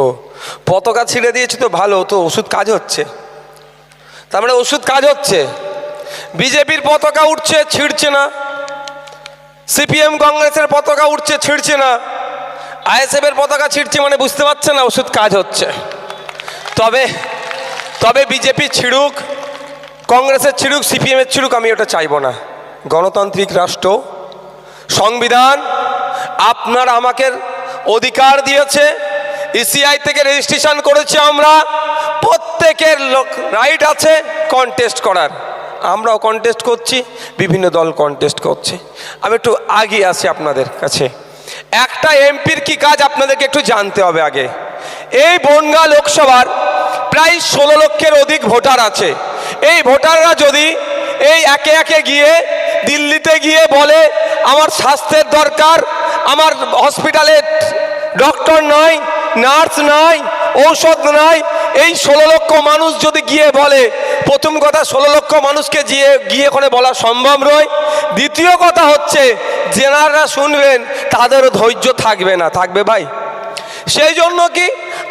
ও, পতাকা ছিঁড়ে দিয়েছি তো ভালো, তো ওষুধ কাজ হচ্ছে। তার মানে ওষুধ কাজ হচ্ছে। বিজেপির পতাকা উঠছে, ছিঁড়ছে না। সিপিএম কংগ্রেসের পতাকা উঠছে, ছিঁড়ছে না। আইএসএফ এর পতাকা ছিঁড়ছে মানে বুঝতে পারছে না ওষুধ কাজ হচ্ছে। তবে তবে বিজেপি ছিড়ুক, কংগ্রেসের ছিড়ুক সিপিএমের ছিড়ুক, আমি ওটা চাইব না। গণতান্ত্রিক রাষ্ট্র, সংবিধান, আপনার আমাকে অধিকার দিয়েছে। ইসিআই থেকে রেজিস্ট্রেশন করেছি আমরা। প্রত্যেকের লোক রাইট আছে কন্টেস্ট করার। আমরাও কন্টেস্ট করছি, বিভিন্ন দল কন্টেস্ট করছে। আমি একটু আগে আসি আপনাদের কাছে। একটা এমপির কি কাজ আপনাদেরকে একটু জানতে হবে আগে। এই বনগা লোকসভার প্রায় ষোলো লক্ষের অধিক ভোটার আছে। এই ভোটাররা যদি এই একে একে গিয়ে দিল্লিতে গিয়ে বলে, আমার স্বাস্থ্যের দরকার আমার হসপিটালে ডক্টর নাই, নার্স নাই, ঔষধ নাই। এই ষোলো লক্ষ মানুষ যদি গিয়ে বলে, প্রথম কথা ষোলো লক্ষ মানুষকে গিয়ে গিয়ে ওখানে বলা সম্ভব নয়। দ্বিতীয় কথা হচ্ছে জেনাররা শুনবেন তাদেরও ধৈর্য থাকবে না। থাকবে ভাই? সেই জন্য কি,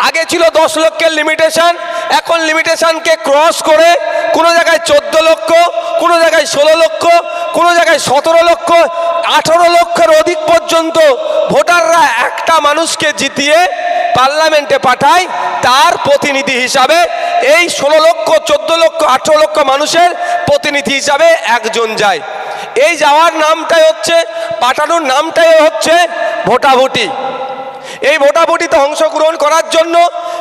আগে ছিল দশ লক্ষের লিমিটেশন এখন লিমিটেশনকে ক্রস করে কোনো জায়গায় চোদ্দ লক্ষ, কোনো জায়গায় ষোলো লক্ষ, কোনো জায়গায় সতেরো লক্ষ আঠারো লক্ষের অধিক পর্যন্ত ভোটাররা একটা মানুষকে জিতিয়ে পার্লামেন্টে পাঠায় তার প্রতিনিধি হিসাবে। এই ষোলো লক্ষ, চোদ্দ লক্ষ, আঠেরো লক্ষ মানুষের প্রতিনিধি হিসাবে একজন যায়। এই যাওয়ার নামটাই হচ্ছে, পাঠানোর নামটাই হচ্ছে ভোটাভুটি। এই ভোটাভুটিতে অংশগ্রহণ করার জন্য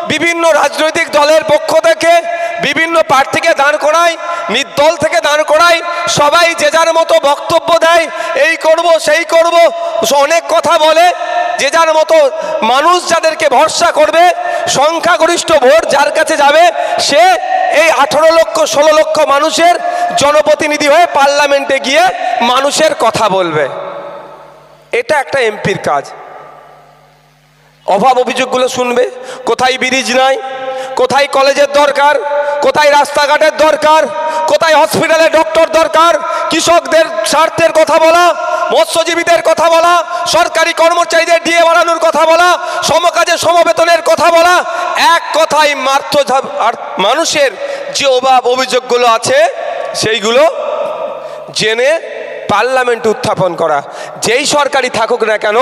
বিভিন্ন রাজনৈতিক দলের পক্ষ থেকে, বিভিন্ন প্রার্থীকে দাঁড় করায়, নির্দল থেকে দাঁড় করায়, সবাই যে যার মতো বক্তব্য দেয়, এই করব, সেই করব। অনেক কথা বলে, যে যার মতো মানুষ যাদেরকে ভরসা করবে, সংখ্যাগরিষ্ঠ ভোট যার কাছে যাবে, সে এই আঠারো লক্ষ, ষোলো লক্ষ মানুষের জনপ্রতিনিধি হয়ে পার্লামেন্টে গিয়ে মানুষের কথা বলবে। এটা একটা এমপির কাজ। অভাব অভিযোগগুলো শুনবে। কোথায় ব্রিজ নাই, কোথায় কলেজের দরকার, কোথায় রাস্তাঘাটের দরকার, কোথায় হসপিটালে ডক্টর দরকার, কৃষকদের স্বার্থের কথা বলা, মৎস্যজীবীদের কথা বলা, সরকারি কর্মচারীদের ডিএ বাড়ানোর কথা বলা, সমকাজে সমবেতনের কথা বলা, এক কথায় মার্থ মানুষের যে অভাব অভিযোগগুলো আছে, সেইগুলো জেনে পার্লামেন্ট উত্থাপন করা। যেই সরকারি থাকুক না কেন,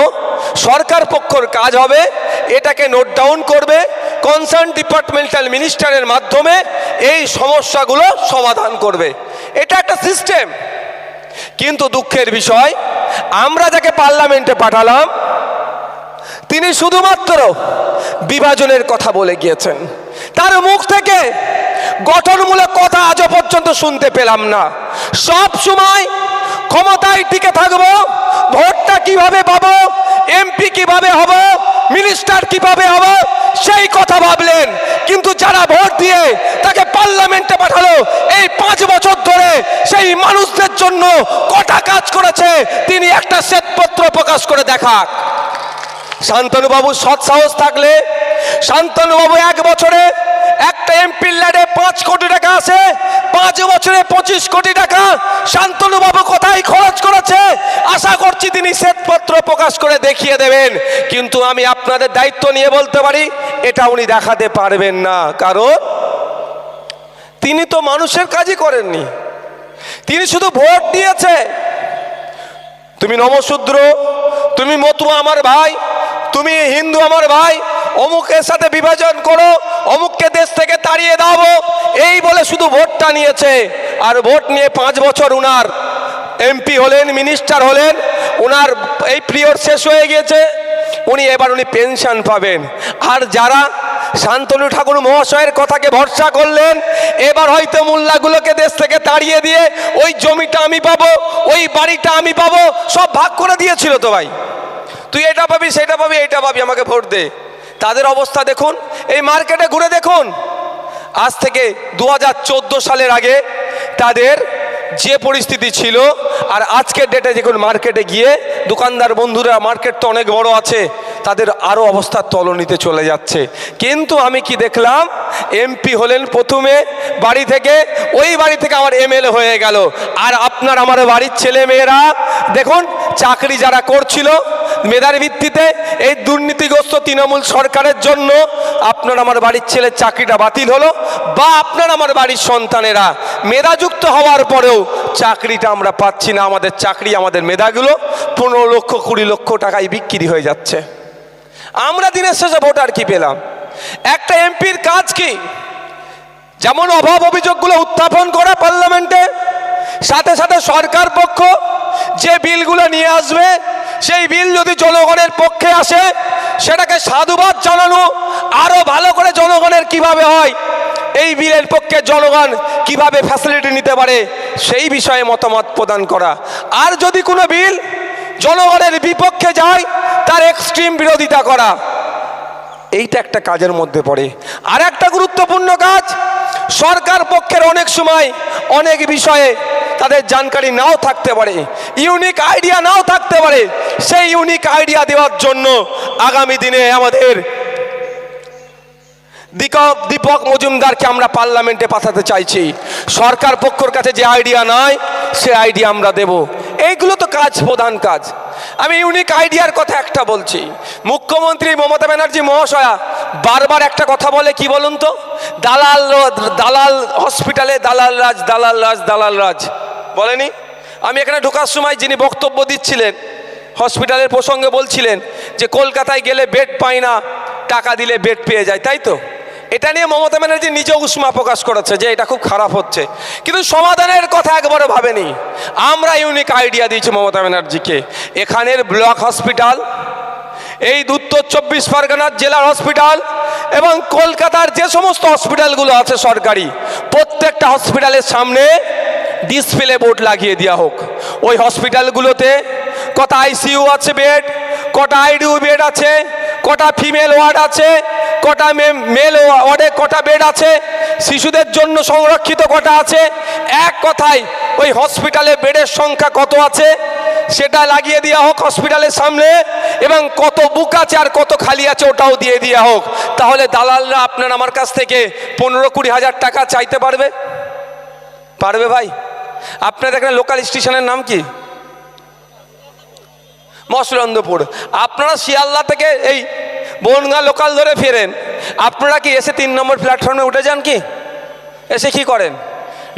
সরকার পক্ষর কাজ হবে, এটাকে নোট ডাউন করবে কনসার্ন ডিপার্টমেন্টাল মিনিস্টারের মাধ্যমে এই সমস্যাগুলো সমাধান করবে। এটা একটা সিস্টেম কিন্তু দুঃখের বিষয়, আমরা যাকে পার্লামেন্টে পাঠালাম, তিনি শুধুমাত্র বিভাজনের কথা বলে গিয়েছেন। তার মুখ থেকে গঠনমূলক কথা আজও পর্যন্ত শুনতে পেলাম না। সব সময় ক্ষমতায় টিকে থাকব, ভোটটা কীভাবে পাবো, এমপি কীভাবে হব, মিনিস্টার কীভাবে হব, সেই কথা ভাবলেন। কিন্তু যারা ভোট দিয়ে তাকে পার্লামেন্টে পাঠালো, এই পাঁচ বছর ধরে সেই মানুষদের জন্য কটা কাজ করেছে, তিনি একটা শ্বেতপত্র প্রকাশ করে দেখাক। শান্তনুবাবু সৎ সাহস থাকলে, শান্তনুবাবু এক বছরে একটা এমপি ল্যাডে পাঁচ কোটি টাকা আছে, পাঁচ বছরে পঁচিশ কোটি টাকা। শান্তনুবাবু কোথায় খরচ করেছে? আশা করছি তিনি শ্বেতপত্র প্রকাশ করে দেখিয়ে দেবেন। কিন্তু আমি আপনাদের দায়িত্ব নিয়ে বলতে পারি, এটা উনি দেখাতে পারবেন না। কারণ তিনি তো মানুষের কাজই করেননি। তিনি শুধু ভোট দিয়েছে। তুমি নমশূদ্র, তুমি মতুয়া আমার ভাই তুমি হিন্দু আমার ভাই, অমুকের সাথে বিভাজন করো, অমুককে দেশ থেকে তাড়িয়ে দাও। এই বলে শুধু ভোটটা নিয়েছে। আর ভোট নিয়ে পাঁচ বছর উনার এমপি হলেন, মিনিস্টার হলেন ওনার এই পিরিয়ড শেষ হয়ে গিয়েছে। উনি এবার উনি পেনশন পাবেন। আর যারা শান্তনু ঠাকুর মহাশয়ের কথাকে ভরসা করলেন, এবার হয়তো মোল্লাগুলোকে দেশ থেকে তাড়িয়ে দিয়ে ওই জমিটা আমি পাবো, ওই বাড়িটা আমি পাবো, সব ভাগ করে দিয়েছিল তো ভাই। তুই এটা পাবি সেটা পাবি এটা পাবি, আমাকে ভোট দে। তাদের অবস্থা দেখুন, এই মার্কেটে ঘুরে দেখুন। আজ থেকে দু হাজার চোদ্দ সালের আগে তাদের যে পরিস্থিতি ছিল, আর আজকের ডেটে দেখুন মার্কেটে গিয়ে দোকানদার বন্ধুরা, মার্কেট তো অনেক বড় আছে, তাদের আরও অবস্থা তলনিতে চলে যাচ্ছে। কিন্তু আমি কি দেখলাম এমপি হলেন প্রথমে বাড়ি থেকে, ওই বাড়ি থেকে আমার এমএলএ হয়ে গেল। আর আপনার আমার বাড়ির ছেলে মেয়েরা দেখুন, চাকরি যারা করছিল মেধার ভিত্তিতে এই দুর্নীতিগ্রস্ত তৃণমূল সরকারের জন্য আপনার আমার বাড়ির ছেলের চাকরিটা বাতিল হলো বা আপনার আমার বাড়ির সন্তানেরা মেধাযুক্ত হওয়ার পরেও চাকরিটা আমরা পাচ্ছি না। আমাদের চাকরি, আমাদের মেধাগুলো পনেরো লক্ষ, কুড়ি লক্ষ টাকায় বিক্রি হয়ে যাচ্ছে। আমরা দিনের শেষে ভোটার কি পেলাম? একটা এমপির কাজ কি? যেমন অভাব অভিযোগগুলো উত্থাপন করা পার্লামেন্টে, সাথে সাথে সরকার পক্ষ যে বিলগুলো নিয়ে আসবে সেই বিল যদি জনগণের পক্ষে আসে, সেটাকে সাধুবাদ জানানো আরও ভালো করে জনগণের কীভাবে হয়, এই বিলের পক্ষে জনগণ কীভাবে ফ্যাসিলিটি নিতে পারে, সেই বিষয়ে মতামত প্রদান করা। আর যদি কোনো বিল জনগণের বিপক্ষে যায়, তার এক্সট্রিম বিরোধিতা করা। এইটা একটা কাজের মধ্যে পড়ে। আর একটা গুরুত্বপূর্ণ কাজ সরকার পক্ষের অনেক সময় অনেক বিষয়ে তাদের জানকারি নাও থাকতে পারে ইউনিক আইডিয়া নাও থাকতে পারে, সেই ইউনিক আইডিয়া দেওয়ার জন্য আগামী দিনে আমাদের দীপক দীপক মজুমদারকে আমরা পার্লামেন্টে পাঠাতে চাইছি। সরকার পক্ষর কাছে যে আইডিয়া নাই, সে আইডিয়া আমরা দেব। এইগুলো কাজ, প্রধান কাজ। আমি ইউনিক আইডিয়ার কথা একটা বলছি। মুখ্যমন্ত্রী মমতা ব্যানার্জি মহাশয়া বারবার একটা কথা বলে, কি বলুন তো? দালাল দালাল হসপিটালে দালাল রাজ দালাল রাজ দালাল রাজ। বলেনি? আমি এখানে ঢোকার সময় যিনি বক্তব্য দিচ্ছিলেন হসপিটালের প্রসঙ্গে বলছিলেন যে, কলকাতায় গেলে বেড পাই না, টাকা দিলে বেড পেয়ে যায়, তাই তো? এটা নিয়ে মমতা ব্যানার্জি নিজে উষ্মা প্রকাশ করেছে যে এটা খুব খারাপ হচ্ছে। কিন্তু সমাধানের কথা একবারও ভাবেনি। আমরা ইউনিক আইডিয়া দিয়েছি মমতা ব্যানার্জিকে। এখানের ব্লক হসপিটাল, এই উত্তর চব্বিশ পরগনার জেলার হসপিটাল এবং কলকাতার যে সমস্ত হসপিটালগুলো আছে সরকারি, প্রত্যেকটা হসপিটালের সামনে ডিসপ্লে বোর্ড লাগিয়ে দেওয়া হোক। ওই হসপিটালগুলোতে কটা আইসিইউ আছে বেড কটা আইডিউ বেড আছে কটা ফিমেল ওয়ার্ড আছে, কটা মেল ওয়ার্ডে কটা বেড আছে, শিশুদের জন্য সংরক্ষিত কটা আছে, এক কথায় ওই হসপিটালে বেডের সংখ্যা কত আছে, সেটা লাগিয়ে দেওয়া হোক হসপিটালের সামনে, এবং কত বুক আছে আর কত খালি আছে ওটাও দিয়ে দেওয়া হোক। তাহলে দালালরা আপনার আমার কাছ থেকে পনেরো কুড়ি হাজার টাকা চাইতে পারবে? পারবে ভাই? আপনাদের এখানে লোকাল স্টেশনের নাম কি? মসলন্দপুর আপনারা শিয়ালদা থেকে এই বনগা লোকাল ধরে ফেরেন। আপনারা কি এসে তিন নম্বর প্ল্যাটফর্মে উঠে যান কি? এসে কি করেন?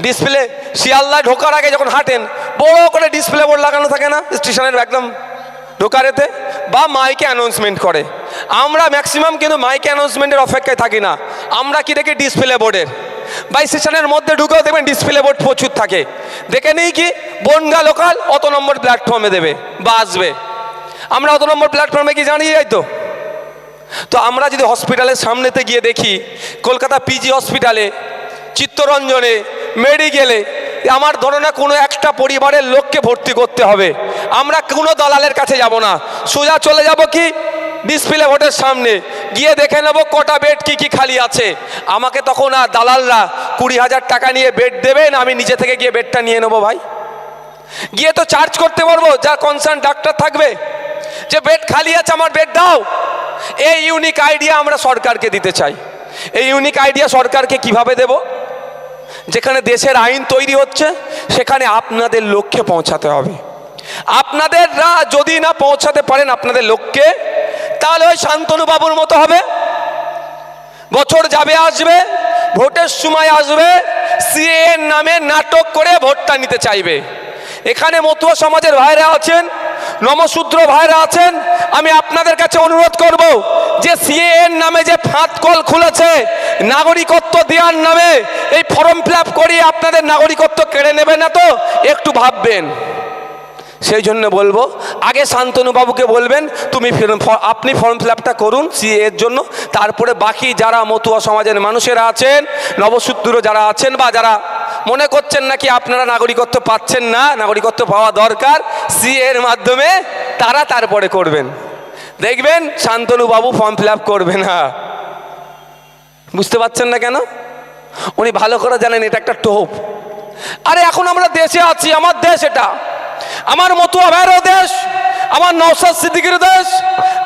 ডিসপ্লে শিয়ালদা ঢোকার আগে যখন হাঁটেন, বড় করে ডিসপ্লে বোর্ড লাগানো থাকে না? স্টেশনের একদম ঢোকার এতে বা মাইকে অ্যানাউন্সমেন্ট করে। আমরা ম্যাক্সিমাম কিন্তু মাইকে অ্যানাউন্সমেন্টের অপেক্ষায় থাকি না। আমরা কি দেখি ডিসপ্লে বোর্ডের বাই স্টেশনের মধ্যে ঢুকেও দেখবেন ডিসপ্লে বোর্ড প্রচুর থাকে। দেখে নেই কি? বনগা লোকাল অত নম্বর প্ল্যাটফর্মে দেবে বা আসবে। আমরা অত নম্বর প্ল্যাটফর্মে কি জানিয়ে যাই তো? তো আমরা যদি হসপিটালের সামনেতে গিয়ে দেখি, কলকাতা পিজি হসপিটালে চিত্তরঞ্জনে, মেডিকেলে, আমার ধরো না কোনো একটা পরিবারের লোককে ভর্তি করতে হবে। আমরা কোনো দালালের কাছে যাব না। সোজা চলে যাব কি? ডিসপ্লে ভোটের সামনে। গিয়ে দেখে নেব কটা বেড কি কি খালি আছে। আমাকে তখন আর দালালরা কুড়ি হাজার টাকা নিয়ে বেড দেবেন আমি নিজে থেকে গিয়ে বেডটা নিয়ে নেব ভাই। গিয়ে তো চার্জ করতে পারব, যা কনসার্ন ডাক্তার থাকবে। যে বেড খালি আছে, আমার বেড দাও। এই ইউনিক আইডিয়া আমরা সরকারকে দিতে চাই। এই ইউনিক আইডিয়া সরকারকে কীভাবে দেব? যেখানে দেশের আইন তৈরি হচ্ছে, সেখানে আপনাদের লক্ষ্যে পৌঁছাতে হবে। আপনাদেররা যদি না পৌঁছাতে পারেন আপনাদের লক্ষ্যে, তাহলে ওই শান্তনু বাবুর মতো হবে। বছর যাবে, আসবে, ভোটের সময় আসবে সিএর নামে নাটক করে ভোটটা নিতে চাইবে। এখানে মতুয়া সমাজের ভাইরা আছেন নমশূদ্র ভাইরা আছেন, আমি আপনাদের কাছে অনুরোধ করব যে সিএর নামে যে ফাঁদ কল খুলেছে, নাগরিকত্ব দেওয়ার নামে এই ফর্ম ফিল আপ করিয়ে আপনাদের নাগরিকত্ব কেড়ে নেবে না তো? একটু ভাববেন। সেই জন্য বলব, আগে শান্তনু বাবুকে বলবেন, তুমি আপনি ফর্ম ফিল আপটা করুন এর জন্য, তারপরে বাকি যারা মতুয়া সমাজের মানুষেরা আছেন, নবসূত্র যারা আছেন বা যারা মনে করছেন নাকি আপনারা নাগরিকত্ব পাচ্ছেন না? নাগরিকত্ব পাওয়া দরকার। সি এর মাধ্যমে তারা তারপরে করবেন। দেখবেন শান্তনু বাবু ফর্ম ফিল আপ করবে না। বুঝতে পারছেন না কেন? উনি ভালো করে জানেন, এটা একটা টোপ। আরে, এখন আমরা দেশে আছি, আমার দেশ এটা। আমার মতুয়া ভাইয়েরও দেশ, আমার নৌসাদ সিদ্দিকির দেশ,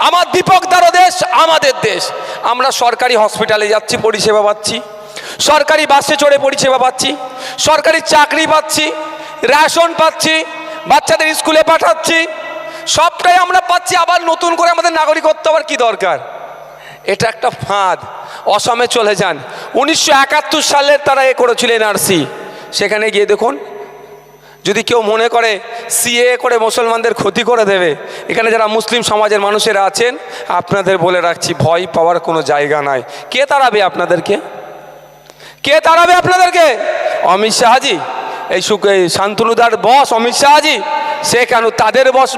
আমার দীপক দারও দেশ, আমাদের দেশ। আমরা সরকারি হসপিটালে যাচ্ছি, পরিষেবা পাচ্ছি। সরকারি বাসে চড়ে পরিষেবা পাচ্ছি। সরকারি চাকরি পাচ্ছি, রেশন পাচ্ছি, বাচ্চাদের স্কুলে পাঠাচ্ছি। সবটাই আমরা পাচ্ছি, আবার নতুন করে আমাদের নাগরিকত্ব আবার কি দরকার? এটা একটা ফাঁদ। অসমে চলে যান। উনিশশো একাত্তর তারা এ করেছিল এনআরসি সেখানে গিয়ে দেখুন, যদি কেউ মনে করে সিএ করে মুসলমানদের ক্ষতি করে দেবে, এখানে যারা মুসলিম সমাজের মানুষেরা আছেন, আপনাদের বলে রাখছি, ভয় পাওয়ার কোনো জায়গা নাই। কে তাড়াবে আপনাদেরকে? কে তাড়াবে আপনাদেরকে? অমিত শাহজি। এই সুখ শান্তনুদার বস অমিত শাহজি, সে কেন তাদের বস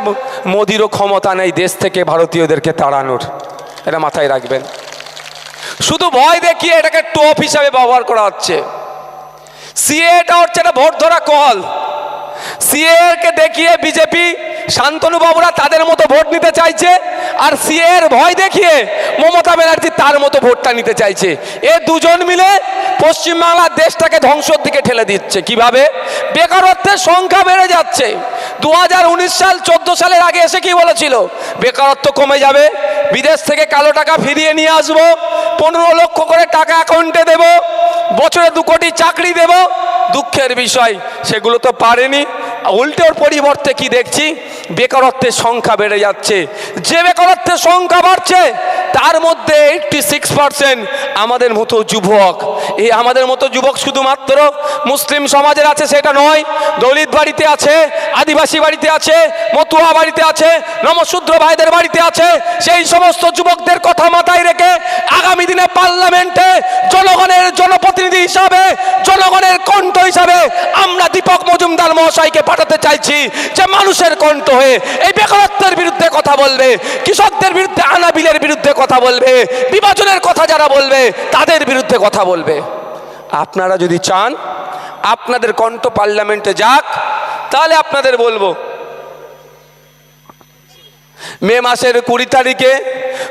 মোদিরও ক্ষমতা নেই দেশ থেকে ভারতীয়দেরকে তাড়ানোর? এটা মাথায় রাখবেন। শুধু ভয় দেখিয়ে এটাকে টোপ হিসাবে ব্যবহার করা হচ্ছে। সিএটা হচ্ছে একটা ভোট ধরা কল। সিএকে দেখিয়ে বিজেপি, শান্তনু বাবুরা তাদের মতো ভোট নিতে চাইছে, আর সিএর ভয় দেখিয়ে মমতা ব্যানার্জি তার মতো ভোটটা নিতে চাইছে। এ দুজন মিলে পশ্চিমবাংলার দেশটাকে ধ্বংসর দিকে ঠেলে দিচ্ছে। কীভাবে? বেকারত্বের সংখ্যা বেড়ে যাচ্ছে। দু হাজার উনিশ সাল, চোদ্দ সালের আগে এসে কি বলেছিল? বেকারত্ব কমে যাবে, বিদেশ থেকে কালো টাকা ফিরিয়ে নিয়ে আসব, পনেরো লক্ষ করে টাকা অ্যাকাউন্টে দেব, বছরে দু কোটি চাকরি দেব। দুঃখের বিষয়, সেগুলো তো পারেনি। উল্টোর পরিবর্তে কি দেখছি? বেকারত্বের সংখ্যা বেড়ে যাচ্ছে। যে বেকারত্বের সংখ্যা বাড়ছে, তার মধ্যে এইটটি সিক্স পার্সেন্ট আমাদের মতো যুবক। এই আমাদের মতো যুবক শুধুমাত্র মুসলিম সমাজের আছে, সেটা নয়, দলিত বাড়িতে আছে, আদিবাসী বাড়িতে আছে, মতুয়া বাড়িতে আছে, নমশূদ্র ভাইদের বাড়িতে আছে, সেই সমস্ত যুবকদের কথা মাথায় রেখে আগামী দিনে পার্লামেন্টে জনগণের জনপ্রতিনিধি হিসাবে, জনগণের কণ্ঠ হিসাবে আমরা দীপক মজুমদার মহাশয়কে পাঠাতে চাইছি যে মানুষের কণ্ঠ হয়ে এই বেকারত্বের বিরুদ্ধে কথা বলবে, কৃষকদের বিরুদ্ধে, আনাবিলের বিরুদ্ধে কথা বলবে, বিভাজনের কথা যারা বলবে, তাদের বিরুদ্ধে কথা বলবে। আপনারা যদি চান, আপনাদের কণ্ঠ পার্লামেন্টে যাক, তাহলে আপনাদের বলব। মে মাসের কুড়ি তারিখে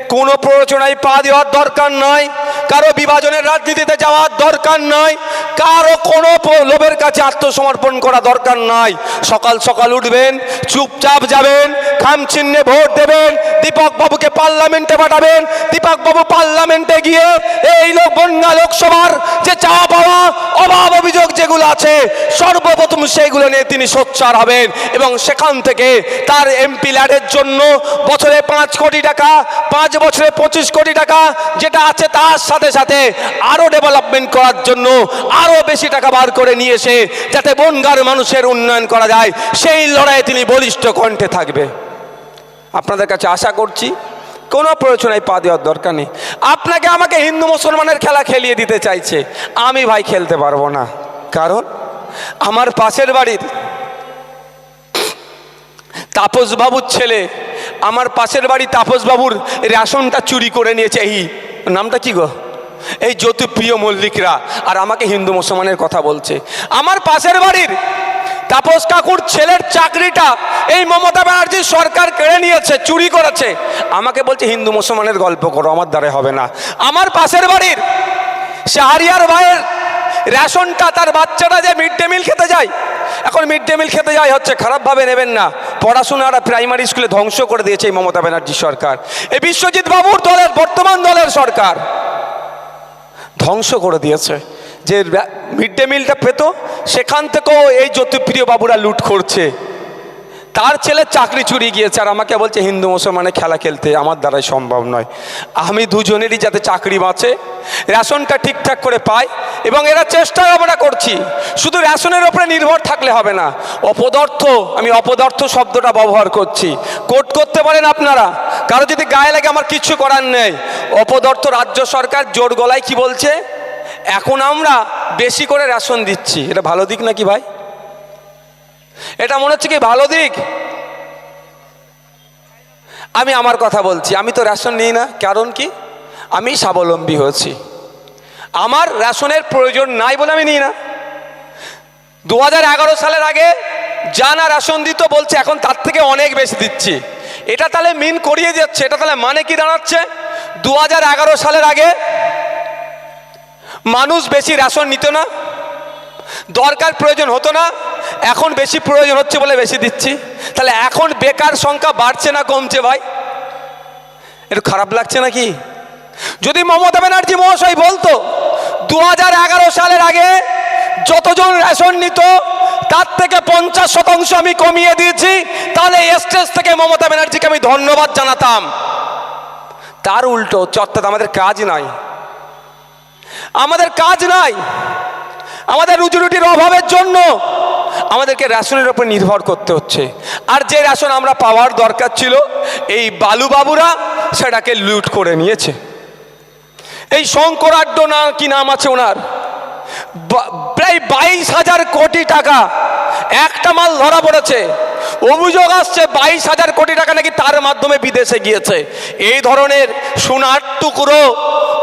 কোনো প্ররোচনায় পা দেওয়ার দরকার নয় কারও বিভাজনের রাজনীতিতে যাওয়ার দরকার নয় কারও কোনো লোভের কাছে আত্মসমর্পণ করা দরকার নয় সকাল সকাল উঠবেন, চুপচাপ যাবেন, খাম চিহ্নে ভোট দেবেন দীপক বাবুকে পার্লামেন্টে পাঠাবেন দীপক বাবু পার্লামেন্টে গিয়ে এই লোক বন্যা লোকসভার যে চাওয়া পাওয়া অভাব অভিযোগ যেগুলো আছে, সর্বপ্রথম সেইগুলো নিয়ে তিনি সোচ্চার হবেন এবং সেখান থেকে তার এমপি ল্যাডের জন্য বছরে পাঁচ কোটি টাকা, পাঁচ বছরে পঁচিশ কোটি টাকা যেটা আছে তার সাথে সাথে আরও ডেভেলপমেন্ট করার জন্য আরও বেশি টাকা বার করে নিয়ে এসে যাতে বনগার মানুষের উন্নয়ন করা যায়, সেই লড়াইয়ে তিনি বলিষ্ঠ কণ্ঠে থাকবে। আপনাদের কাছে আশা করছি, কোনো প্রয়োজনায় পা দেওয়ার দরকার নেই। আপনাকে আমাকে হিন্দু মুসলমানের খেলা খেলিয়ে দিতে চাইছে, আমি ভাই খেলতে পারব না। কারণ আমার পাশের বাড়ির তাপসবাবুর ছেলে, আমার পাশের বাড়ি তাপসবাবুর রেশনটা চুরি করে নিয়েছে, এই নামটা কি গো? এই জ্যোতিপ্রিয় মল্লিকরা, আর আমাকে হিন্দু মুসলমানের কথা বলছে। আমার পাশের বাড়ির তাপস কাকুর ছেলের চাকরিটা এই মমতা ব্যানার্জির সরকার কেড়ে নিয়েছে, চুরি করেছে। আমাকে বলছে, হিন্দু মুসলমানের গল্প করো, আমার দ্বারা হবে না। আমার পাশের বাড়ির শাহরিয়ার ভাইয়ের রেশনটা তার বাচ্চাটা যে মিড ডে মিল খেতে যায়, এখন মিড ডে মিল খেতে যায়, হচ্ছে খারাপভাবে নেবেন না। পড়াশোনাটা প্রাইমারি স্কুলে ধ্বংস করে দিয়েছে এই মমতা ব্যানার্জি সরকার। এই বিশ্বজিৎ বাবুর দলের, বর্তমান দলের সরকার ধ্বংস করে দিয়েছে। যে মিড ডে মিলটা পেত, সেখান থেকেও এই জ্যোতিপ্রিয় বাবুরা লুট করছে। তার ছেলে চাকরি চুরি গিয়েছে আর আমাকে বলছে, হিন্দু, মুসলমানের খেলা খেলতে আমার দ্বারাই সম্ভব নয়। আমি দুজনেরই যাতে চাকরি বাঁচে, রেশনটা ঠিকঠাক করে পাই এবং এরা চেষ্টাও আমরা করছি। শুধু রেশনের ওপরে নির্ভর থাকলে হবে না, অপদার্থ, আমি অপদার্থ শব্দটা ব্যবহার করছি। কোট করতে পারেন আপনারা, কারও যদি গায়ে লাগে আমার কিচ্ছু করার নেই। অপদার্থ রাজ্য সরকার জোর গলায় কি বলছে? এখন আমরা বেশি করে রেশন দিচ্ছি। এটা ভালো দিক নাকি ভাই? এটা মনে হচ্ছে কি ভালো দিক? আমি আমার কথা বলছি, আমি তো রেশন নিই না, কারণ কি? আমি স্বাবলম্বী হয়েছি। আমার রেশনের প্রয়োজন নাই বলে আমি নিই না। দু হাজার এগারো সালের আগে যা না রেশন দিত বলছে, এখন তার থেকে অনেক বেশি দিচ্ছি। এটা তাহলে মিন করিয়ে যাচ্ছে, এটা তাহলে মানে কি দাঁড়াচ্ছে? দু হাজার এগারো সালের আগে মানুষ বেশি রেশন নিত না দরকার প্রয়োজন হতো না, এখন বেশি প্রয়োজন হচ্ছে বলে বেশি দিচ্ছি। তাহলে এখন বেকার সংখ্যা বাড়ছে না কমছে ভাই? একটু খারাপ লাগছে নাকি? যদি মমতা ব্যানার্জি মহাশয় বলতো দু হাজার এগারো সালের আগে যতজন রেশন নিত, তার থেকে পঞ্চাশ শতাংশ আমি কমিয়ে দিয়েছি, তাহলে স্টেজ থেকে মমতা ব্যানার্জিকে আমি ধন্যবাদ জানাতাম। তার উল্টো অর্থাৎ আমাদের কাজ নাই। আমাদের কাজ নাই। আমাদের রুটির অভাবের জন্য আমাদেরকে রেশনের উপর নির্ভর করতে হচ্ছে। আর যে রেশন আমরা পাওয়ার দরকার ছিল, এই বালুবাবুরা সেটাকে লুট করে নিয়েছে। এই শঙ্করাড্ড না কি নাম আছে ওনার? প্রায় বাইশ হাজার কোটি টাকা একটা মাল ধরা পড়েছে। অভিযোগ আসছে বাইশ হাজার কোটি টাকা নাকি তার মাধ্যমে বিদেশে গিয়েছে। এই ধরনের সোনার টুকরো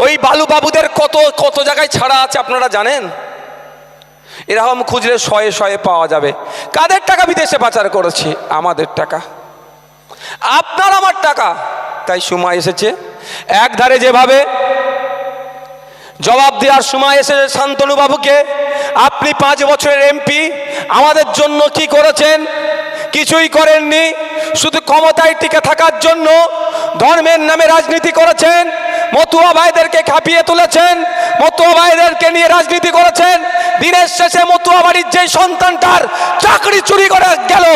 ওই বালুবাবুদের কত কত জায়গায় ছাড়া আছে আপনারা জানেন? এরকম খুঁজলে শয়ে শয়ে পাওয়া যাবে। কাদের টাকা বিদেশে পাচার করেছি? আমাদের টাকা। আপনার আমার টাকা। তাই সময় এসেছে। এক ধারে যেভাবে জবাব দেওয়ার সময় এসেছে শান্তনু বাবুকে, আপনি পাঁচ বছরের এমপি, আমাদের জন্য কি করেছেন? কিছুই করেননি। শুধু ক্ষমতায় টিকে থাকার জন্য ধর্মের নামে রাজনীতি করেছেন। মতুয়া ভাইদেরকে খাপিয়ে তুলেছেন। মতুয়া ভাইদেরকে নিয়ে রাজনীতি করেছেন। দিনের শেষে মতুয়া বাড়ির যে সন্তানটার চাকরি চুরি করে গেল,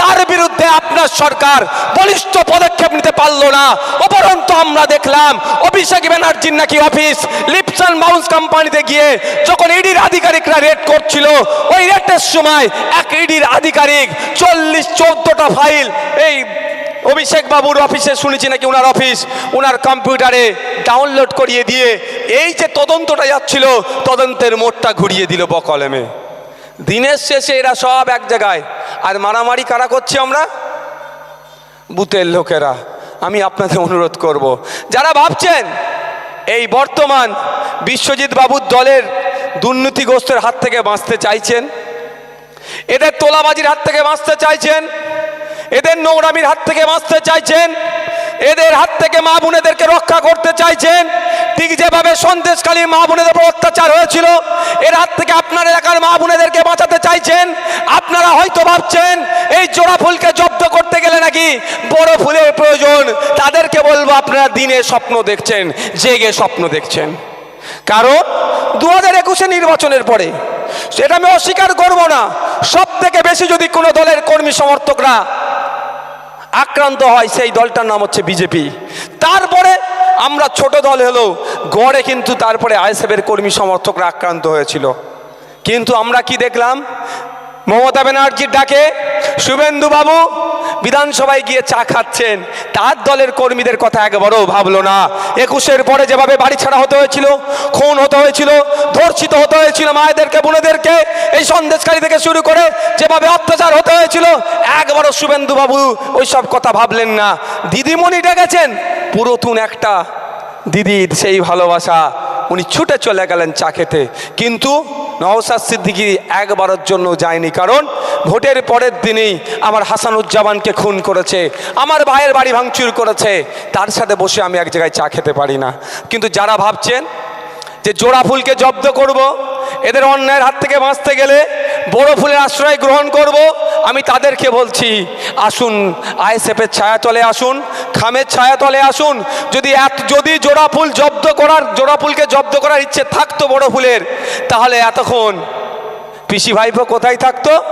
তার বিরুদ্ধে আপনার সরকার বলিষ্ঠ পদক্ষেপ নিতে পারল না। উপরন্তু আমরা দেখলাম, অভিষেক ব্যানার্জির নাকি অফিস লিপসান বাউন্স কোম্পানিতে গিয়ে যখন ইডির আধিকারিকরা রেড করছিল, ওই রেটের সময় এক ইডির আধিকারিক চল্লিশ, চোদ্দটা ফাইল এই অভিষেক বাবুর অফিসে শুনেছি নাকি ওনার অফিস? ওনার কম্পিউটারে ডাউনলোড করিয়ে দিয়ে এই যে তদন্তটা যাচ্ছিল, তদন্তের মোড়টা ঘুরিয়ে দিল বকলেমে। দিনের শেষে এরা সব এক জায়গায়। আর মারামারি কারা করছি আমরা? বুথের লোকেরা। আমি আপনাদের অনুরোধ করব। যারা ভাবছেন এই বর্তমান বিশ্বজিৎ বাবুর দলের দুর্নীতিগ্রস্তের হাত থেকে বাঁচতে চাইছেন, এদের তোলাবাজির হাত থেকে বাঁচতে চাইছেন এদের নোংরামির হাত থেকে বাঁচতে চাইছেন, এদের হাত থেকে মা বোনেদেরকে রক্ষা করতে চাইছেন। ঠিক যেভাবে সন্দেশকালী মা বোনেদের উপর অত্যাচার হয়েছিল, এর হাত থেকে আপনার এলাকার মা বোনেদেরকে বাঁচাতে চাইছেন। আপনারা হয়তো ভাবছেন, এই জোড়া ফুলকে জব্দ করতে গেলে নাকি বড় ফুলের প্রয়োজন। তাদেরকে বলব, আপনারা দিনে স্বপ্ন দেখছেন, জেগে স্বপ্ন দেখছেন। কারণ দু হাজার একুশে নির্বাচনের পরে সেটা আমি অস্বীকার করব না। সব থেকে বেশি যদি কোনো দলের কর্মী সমর্থকরা আক্রান্ত হয়, সেই দলটার নাম হচ্ছে বিজেপি। তারপরে আমরা ছোট দল হলেও গড়ে কিন্তু তারপরে আইএসএফের কর্মী সমর্থকরা আক্রান্ত হয়েছিল। কিন্তু আমরা কি দেখলাম? মমতা ব্যানার্জির ডাকে শুভেন্দু বাবু, বিধানসভায় গিয়ে চা খাচ্ছেন। তার দলের কর্মীদের কথা একবারও ভাবলো না। একুশের পরে যেভাবে বাড়ি ছাড়া হতে হয়েছিল, খুন হতে হয়েছিল, ধর্ষিত হতে হয়েছিল মায়েদেরকে, বোনেদেরকে, এই সন্দেশকারী থেকে শুরু করে যেভাবে অত্যাচার হতে হয়েছিল, একবারও শুভেন্দু বাবু ওই সব কথা ভাবলেন না। দিদিমণি ডেকেছেন, পুরাতন একটা দিদির সেই ভালোবাসা। উনি ছুটে চলে গেলেন চা খেতে। কিন্তু নওসাদ সিদ্দিকি একবারের জন্য যায়নি, কারণ ভোটের পরের দিনেই আমার হাসানুজ্জামানকে খুন করেছে, আমার ভাইয়ের বাড়ি ভাঙচুর করেছে, তার সাথে বসে আমি এক জায়গায় চা খেতে পারি না। কিন্তু যারা ভাবছেন যে জোড়া ফুলকে জব্দ করব, এদের অন্যায়ের হাত থেকে বাঁচতে গেলে বড় ফুলের আশ্রয় গ্রহণ করব, আমি তাদেরকে বলছি, আসুন, আইএসএফের ছায়াতলে আসুন, খামের ছায়াতলে আসুন, যদি এত যদি জোড়া ফুল জব্দ করার, জোড়া ফুলকে জব্দ করার ইচ্ছে থাকতো বড় ফুলের, তাহলে এতক্ষণ পিসি ভাইপো কোথায় থাকতো?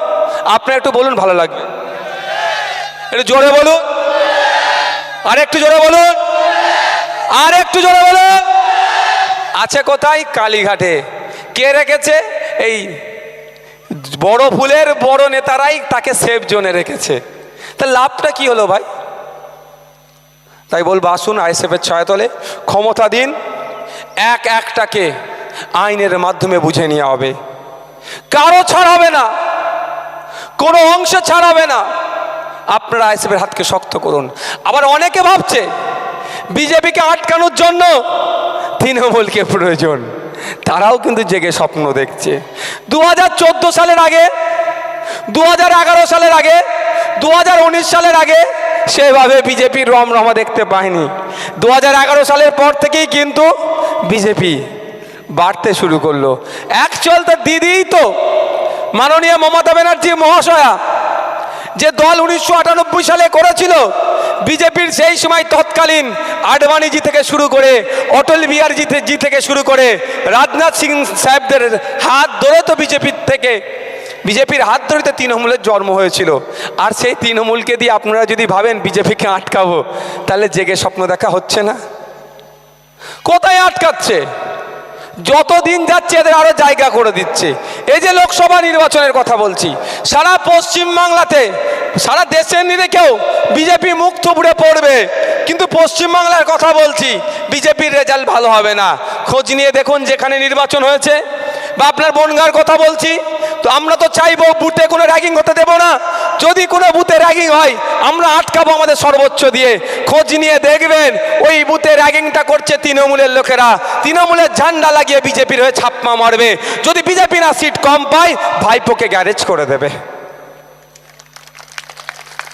আপনার একটু বলুন, ভালো লাগবে। একটু জোরে বলুন। আর একটু জোরে বলুন। আর একটু জোরে বলুন। আছে কোথায়? কালীঘাটে। কে রেখেছে? এই বড় ফুলের বড় নেতারাই তাকে সেফ জোনে রেখেছে। তা লাভটা কি হলো ভাই? তাই বলব আসুন আইএসএফের ছায়াতলে ক্ষমতা দিন। এক একটাকে আইনের মাধ্যমে বুঝে নেওয়া হবে। কারও ছাড় হবে না। কোনো অংশ ছাড়াবে না। আপনারা আইএসএফের হাতকে শক্ত করুন। আবার অনেকে ভাবছে, বিজেপিকে আটকানোর জন্য তৃণমূলকে প্রয়োজন। তারাও কিন্তু জেগে স্বপ্ন দেখছে। দু হাজার চোদ্দ সালের আগে দু হাজার এগারো সালের আগে দু হাজার উনিশ সালের আগে সেভাবে বিজেপির রমরমা দেখতে পায়নি। দু হাজার এগারো সালের পর থেকেই কিন্তু বিজেপি বাড়তে শুরু করল। অ্যাকচুয়াল তো দিদিই তো মাননীয় মমতা ব্যানার্জি মহাশয়া যে দল উনিশশো আটানব্বই সালে করেছিল, বিজেপির সেই সময় তৎকালীন আডবাণীজি থেকে শুরু করে, অটল বিহারজি জি থেকে শুরু করে, রাজনাথ সিং সাহেবদের হাত ধরে তো বিজেপির থেকে, বিজেপির হাত ধরিতে তৃণমূলের জন্ম হয়েছিল। আর সেই তৃণমূলকে দিয়ে আপনারা যদি ভাবেন বিজেপিকে আটকাবো, তাহলে জেগে স্বপ্ন দেখা হচ্ছে না। কোথায় আটকাচ্ছে? যত দিন যাচ্ছে এদের আরও জায়গা করে দিচ্ছে। এই যে লোকসভা নির্বাচনের কথা বলছি, সারা পশ্চিমবাংলাতে সারা দেশের নিরেখেও বিজেপি মুখ থুবড়ে পড়বে। কিন্তু পশ্চিমবাংলার কথা বলছি, বিজেপির রেজাল্ট ভালো হবে না। খোঁজ নিয়ে দেখুন যেখানে নির্বাচন হয়েছে। বা আপনার বনগার কথা বলছি, তো আমরা তো চাইব বুথে কোনো র্যাগিং হতে দেব না। যদি কোনো বুথে র্যাগিং হয়, আমরা আটকাবো আমাদের সর্বোচ্চ দিয়ে। খোঁজ নিয়ে দেখবেন, ওই বুথে র্যাগিংটা করছে তৃণমূলের লোকেরা। তৃণমূলের ঝান্ডা লাগিয়ে বিজেপির হয়ে ছাপ্পা মারবে। যদি বিজেপি না সিট কম পায়, ভাইপোকে গ্যারেজ করে দেবে।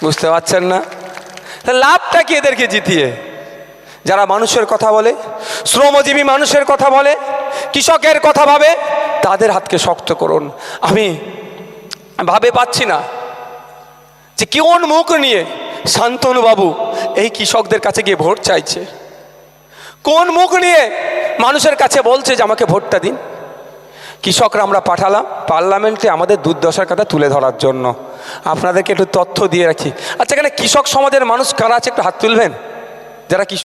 বুঝতে পারছেন না? লাভটা কি এদেরকে জিতিয়ে? যারা মানুষের কথা বলে, শ্রমজীবী মানুষের কথা বলে, কৃষকের কথা ভাবে, তাদের হাতকে শক্ত করুন। আমি ভাবে পাচ্ছি না যে কোন মুখ নিয়ে শান্তনুবাবু এই কৃষকদের কাছে গিয়ে ভোট চাইছে। কোন মুখ নিয়ে মানুষের কাছে বলছে যে আমাকে ভোটটা দিন? কৃষকরা আমরা পাঠালাম, পার্লামেন্টে আমাদের দুর্দশার কথা তুলে ধরার জন্য। আপনাদেরকে একটু তথ্য দিয়ে রাখি। আচ্ছা এখানে কৃষক সমাজের মানুষ কারা আছে একটু হাত তুলবেন? যারা কৃষক